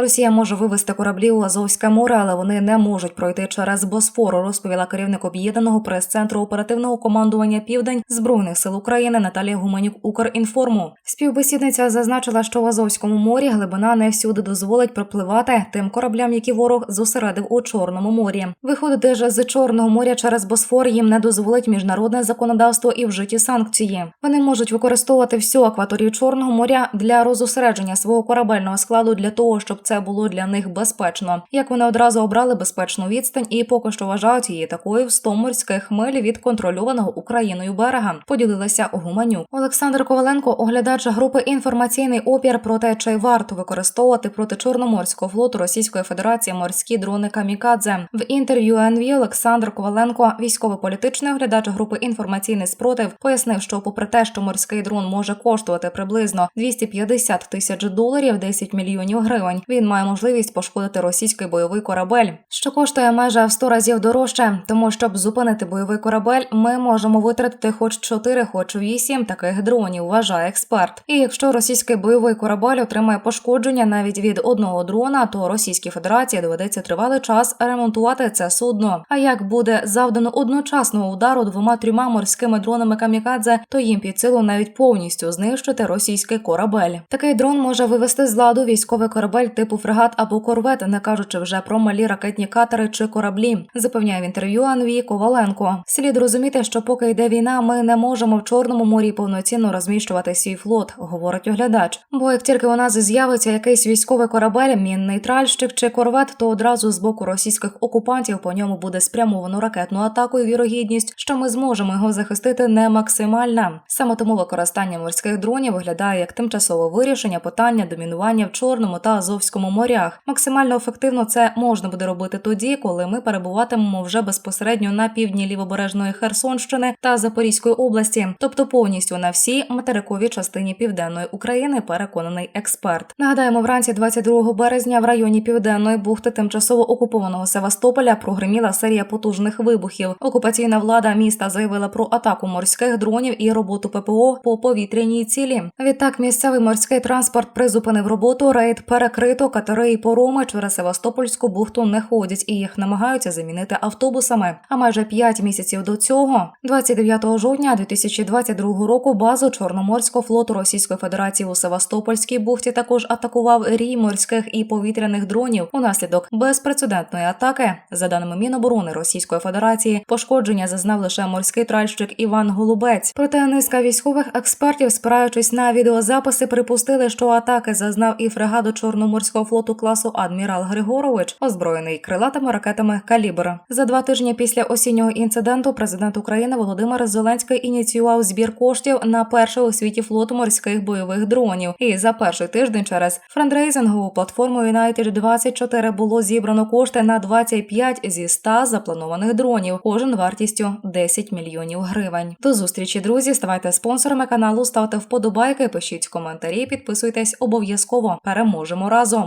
Росія може вивести кораблі у Азовське море, але вони не можуть пройти через Босфор, розповіла керівник об'єднаного прес-центру оперативного командування Південь збройних сил України Наталія Гуменюк Укрінформу. Співбесідниця зазначила, що в Азовському морі глибина не всюди дозволить пропливати тим кораблям, які ворог зосередив у Чорному морі. Виходити ж з Чорного моря через Босфор їм не дозволить міжнародне законодавство і вжиті санкції. Вони можуть використовувати всю акваторію Чорного моря для розосередження свого корабельного складу для того, щоб це було для них безпечно. Як вони одразу обрали безпечну відстань і поки що вважають її такою в 100 морських миль від контрольованого Україною берега. Поділилася Гуманюк. Олександр Коваленко, оглядач групи інформаційний опір про те, чи варто використовувати проти Чорноморського флоту Російської Федерації морські дрони Камікадзе. В інтерв'ю НВ Олександр Коваленко, військово-політичний оглядач групи інформаційний спротив, пояснив, що попри те, що морський дрон може коштувати приблизно 250 тисяч доларів, 10 мільйонів гривень, він має можливість пошкодити російський бойовий корабель, що коштує майже в 100 разів дорожче. Тому щоб зупинити бойовий корабель, ми можемо витратити хоч 4, хоч 8 таких дронів, вважає експерт. І якщо російський бойовий корабель отримає пошкодження навіть від одного дрона, то Російській Федерації доведеться тривалий час ремонтувати це судно. А як буде завдано одночасного удару двома трьома морськими дронами камікадзе, то їм під силу навіть повністю знищити російський корабель. Такий дрон може вивести з ладу військовий корабель типу фрегат або корвет, не кажучи вже про малі ракетні катери чи кораблі. Запевняє в інтерв'ю Анвій Коваленко. Слід розуміти, що поки йде війна, ми не можемо в чорному морі повноцінно розміщувати свій флот, говорить оглядач. Бо як тільки у нас з'явиться якийсь військовий корабель, мінний тральщик чи корвет, то одразу з боку російських окупантів по ньому буде спрямовано ракетну атаку. і Вірогідність, що ми зможемо його захистити, не максимальна. Саме тому використання морських дронів виглядає як тимчасове вирішення питання домінування в чорному та Азовському морях. Максимально ефективно це можна буде робити тоді, коли ми перебуватимемо вже безпосередньо на півдні лівобережної Херсонщини та Запорізької області, тобто повністю на всій материковій частині південної України, переконаний експерт. Нагадаємо, вранці 22 березня в районі південної бухти тимчасово окупованого Севастополя прогреміла серія потужних вибухів. Окупаційна влада міста заявила про атаку морських дронів і роботу ППО по повітряній цілі. Відтак місцевий морський транспорт призупинив роботу. Рейд перекрито катери і пороми через Севастопольську бухту не ходять і їх намагаються замінити автобусами. А майже 5 місяців до цього, 29 жовтня 2022 року, базу Чорноморського флоту Російської Федерації у Севастопольській бухті також атакував рій морських і повітряних дронів. Унаслідок безпрецедентної атаки, за даними Міноборони Російської Федерації, пошкодження зазнав лише морський тральщик Іван Голубець. Проте низка військових експертів, спираючись на відеозаписи, припустили, що атаки зазнав і фрегат Чорноморського флоту класу Адмірал Григорович, озброєний крилатими ракетами «Калібр». За два тижні після осіннього інциденту президент України Володимир Зеленський ініціював збір коштів на перший у світі флот морських бойових дронів. І за перший тиждень через франдрейзингову платформу United 24 було зібрано кошти на 25 зі 100 запланованих дронів, кожен вартістю 10 мільйонів гривень. До зустрічі, друзі. Ставайте спонсорами каналу, ставте вподобайки, пишіть коментарі, підписуйтесь обов'язково. Переможемо разом.